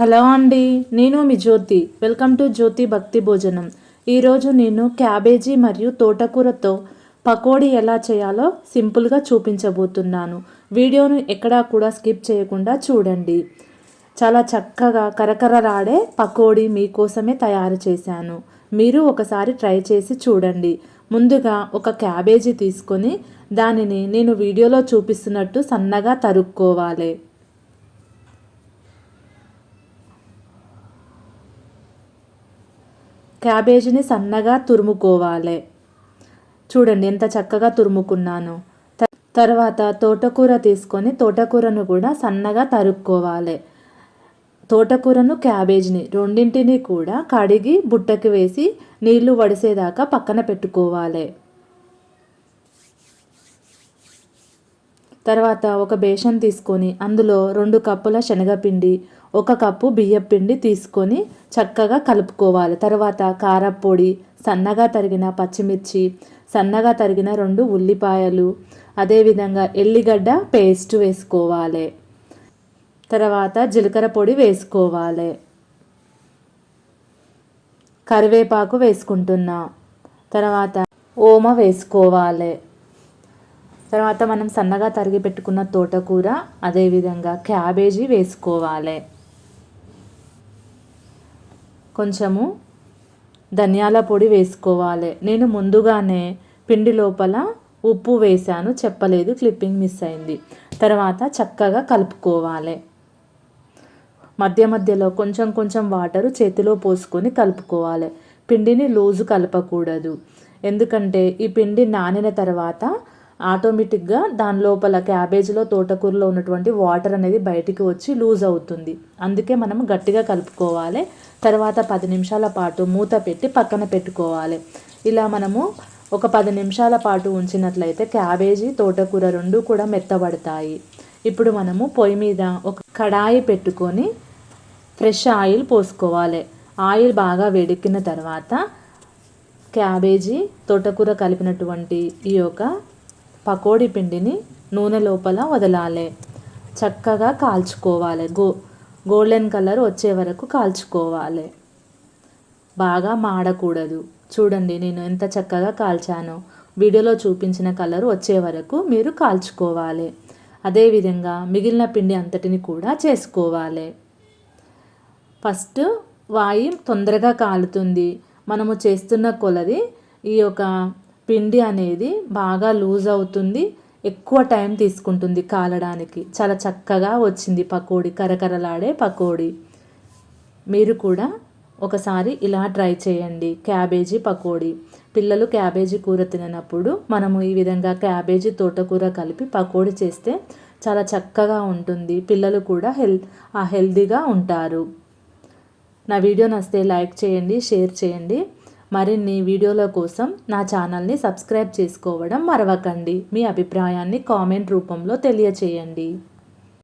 Hello అండి నేను మీ జ్యోతి. Welcome to జ్యోతి భక్తి భోజనం. ఈరోజు నేను క్యాబేజీ మరియు తోటకూరతో పకోడీ ఎలా చేయాలో సింపుల్గా చూపించబోతున్నాను. వీడియోను ఎక్కడా కూడా స్కిప్ చేయకుండా చూడండి. చాలా చక్కగా కరకరలాడే పకోడీ మీకోసమే తయారు చేశాను. మీరు ఒకసారి ట్రై చేసి చూడండి. ముందుగా ఒక క్యాబేజీ తీసుకొని దానిని నేను వీడియోలో చూపిస్తున్నట్టు సన్నగా తరుక్కోవాలి. క్యాబేజీని సన్నగా తురుముకోవాలి. చూడండి ఎంత చక్కగా తురుముకున్నాను. తర్వాత తోటకూర తీసుకొని తోటకూరను కూడా సన్నగా తరుక్కోవాలి. తోటకూరను క్యాబేజీని రెండింటిని కూడా కడిగి బుట్టకి వేసి నీళ్ళు వడిసేదాకా పక్కన పెట్టుకోవాలి. తర్వాత ఒక బేషన్ తీసుకొని అందులో రెండు కప్పుల శనగపిండి ఒక కప్పు బియ్యపిండి తీసుకొని చక్కగా కలుపుకోవాలి. తర్వాత కారపొడి సన్నగా తరిగిన పచ్చిమిర్చి సన్నగా తరిగిన రెండు ఉల్లిపాయలు అదేవిధంగా ఎల్లిగడ్డ పేస్ట్ వేసుకోవాలి. తర్వాత జీలకర్ర పొడి వేసుకోవాలి. కరివేపాకు వేసుకుంటున్నా. తర్వాత ఓమ వేసుకోవాలి. తర్వాత మనం సన్నగా తరిగి పెట్టుకున్న తోటకూర అదేవిధంగా క్యాబేజీ వేసుకోవాలి. కొంచెము ధనియాల పొడి వేసుకోవాలి. నేను ముందుగానే పిండి లోపల ఉప్పు వేశాను చెప్పలేదు క్లిప్పింగ్ మిస్ అయింది. తర్వాత చక్కగా కలుపుకోవాలి. మధ్య మధ్యలో కొంచెం కొంచెం వాటరు చేతిలో పోసుకొని కలుపుకోవాలి. పిండిని లూజు కలపకూడదు. ఎందుకంటే ఈ పిండి నానిన తర్వాత ఆటోమేటిక్గా దాని లోపల క్యాబేజీలో తోటకూరలో ఉన్నటువంటి వాటర్ అనేది బయటికి వచ్చి లూజ్ అవుతుంది. అందుకే మనం గట్టిగా కలుపుకోవాలి. తర్వాత పది నిమిషాల పాటు మూత పెట్టి పక్కన పెట్టుకోవాలి. ఇలా మనము ఒక పది నిమిషాల పాటు ఉంచినట్లయితే క్యాబేజీ తోటకూర రెండు కూడా మెత్తబడతాయి. ఇప్పుడు మనము పొయ్యి మీద ఒక కడాయి పెట్టుకొని ఫ్రెష్ ఆయిల్ పోసుకోవాలి. ఆయిల్ బాగా వేడెక్కిన తర్వాత క్యాబేజీ తోటకూర కలిపినటువంటి ఈ యొక్క పకోడీ పిండిని నూనె లోపల వదలాలి. చక్కగా కాల్చుకోవాలి. గో గోల్డెన్ కలర్ వచ్చే వరకు కాల్చుకోవాలి. బాగా మాడకూడదు. చూడండి నేను ఎంత చక్కగా కాల్చానో. వీడియోలో చూపించిన కలర్ వచ్చే వరకు మీరు కాల్చుకోవాలి. అదేవిధంగా మిగిలిన పిండి అంతటిని కూడా చేసుకోవాలి. ఫస్ట్ వాయి తొందరగా కాలుతుంది. మనము చేస్తున్న కొలది ఈ యొక్క పిండి అనేది బాగా లూజ్ అవుతుంది ఎక్కువ టైం తీసుకుంటుంది కాలడానికి. చాలా చక్కగా వచ్చింది పకోడీ కరకరలాడే పకోడీ. మీరు కూడా ఒకసారి ఇలా ట్రై చేయండి క్యాబేజీ పకోడీ. పిల్లలు క్యాబేజీ కూర తిననప్పుడు మనము ఈ విధంగా క్యాబేజీ తోటకూర కలిపి పకోడీ చేస్తే చాలా చక్కగా ఉంటుంది. పిల్లలు కూడా హెల్ హెల్దీగా ఉంటారు. నా వీడియో నచ్చితే లైక్ చేయండి షేర్ చేయండి. మరిన్ని వీడియోల కోసం నా ఛానల్ని సబ్స్క్రైబ్ చేసుకోవడం మరవకండి. మీ అభిప్రాయాన్ని కామెంట్ రూపంలో తెలియచేయండి.